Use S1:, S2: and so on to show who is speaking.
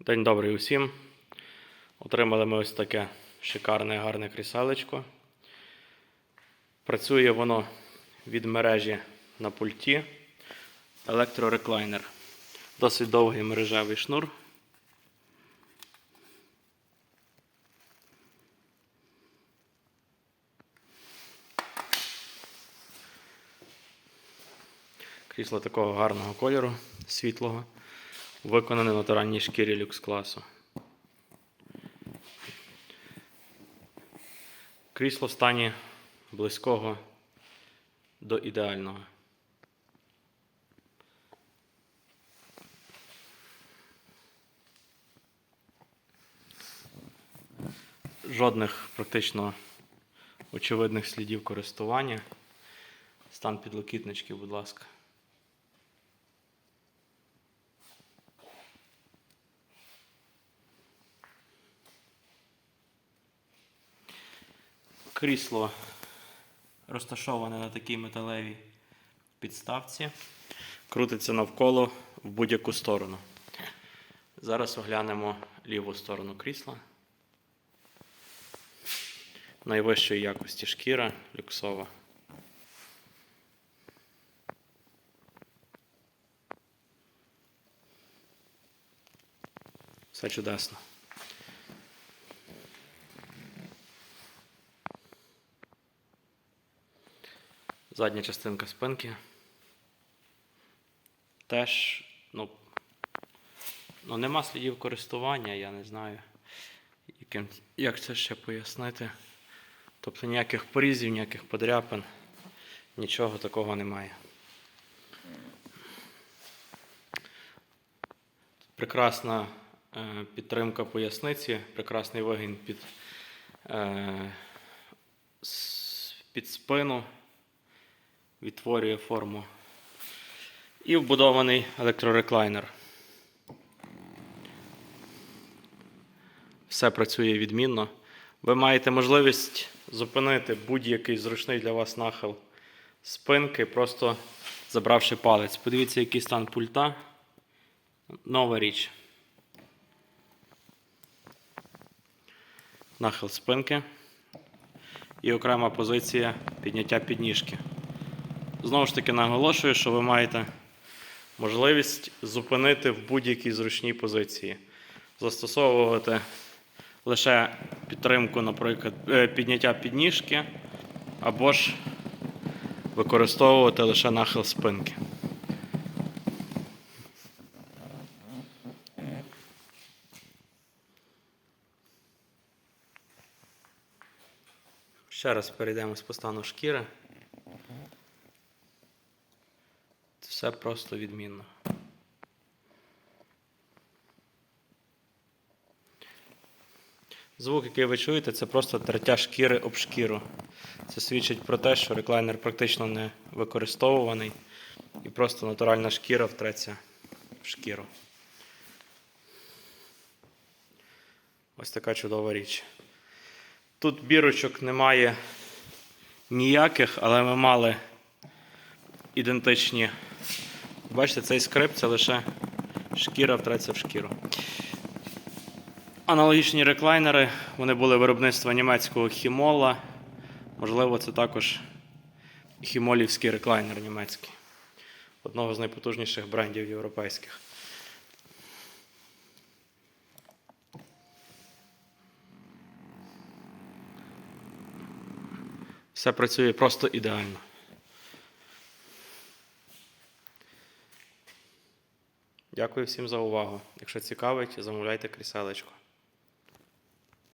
S1: День добрий усім. Отримали ми ось таке шикарне, гарне кріселечко. Працює воно від мережі на пульті. Електрореклайнер. Досить довгий мережевий шнур. Крісло такого гарного кольору, світлого, виконане в натуральній шкірі люкс класу. Крісло в стані близького до ідеального. Жодних практично очевидних слідів користування. Стан підлокітнички, будь ласка. Крісло розташоване на такій металевій підставці. Крутиться навколо в будь-яку сторону. Зараз оглянемо ліву сторону крісла. Найвищої якості шкіра люксова. Все чудесно. Задня частинка спинки. Теж, ну, ну нема слідів користування, я не знаю, яким, як це ще пояснити. Тобто ніяких порізів, ніяких подряпин, нічого такого немає. Прекрасна е, підтримка поясниці, прекрасний вигін під, е, під спину відтворює форму. І вбудований електрореклайнер. Все працює відмінно. Ви маєте можливість зупинити будь-який зручний для вас нахил спинки, просто забравши палець. Подивіться, який стан пульта. Нова річ. Нахил спинки. І окрема позиція підняття підніжки. Знову ж таки наголошую, що ви маєте можливість зупинити в будь-якій зручній позиції. Застосовувати лише підтримку, наприклад, е, підняття підніжки, або ж використовувати лише нахил спинки. Ще раз перейдемо по стану шкіри. Все просто відмінно. Звук, який ви чуєте, це просто тертя шкіри об шкіру. Це свідчить про те, що реклайнер практично не використовуваний і просто натуральна шкіра втреться в шкіру. Ось така чудова річ. Тут бірочок немає ніяких, але ми мали ідентичні. Бачите, цей скрип це лише шкіра втреться в шкіру. Аналогічні реклайнери, вони були виробництва німецького хімола. Можливо, це також хімолівський реклайнер німецький. Одного з найпотужніших брендів європейських. Все працює просто ідеально. Дякую всім за увагу. Якщо цікавить, замовляйте кріселечко.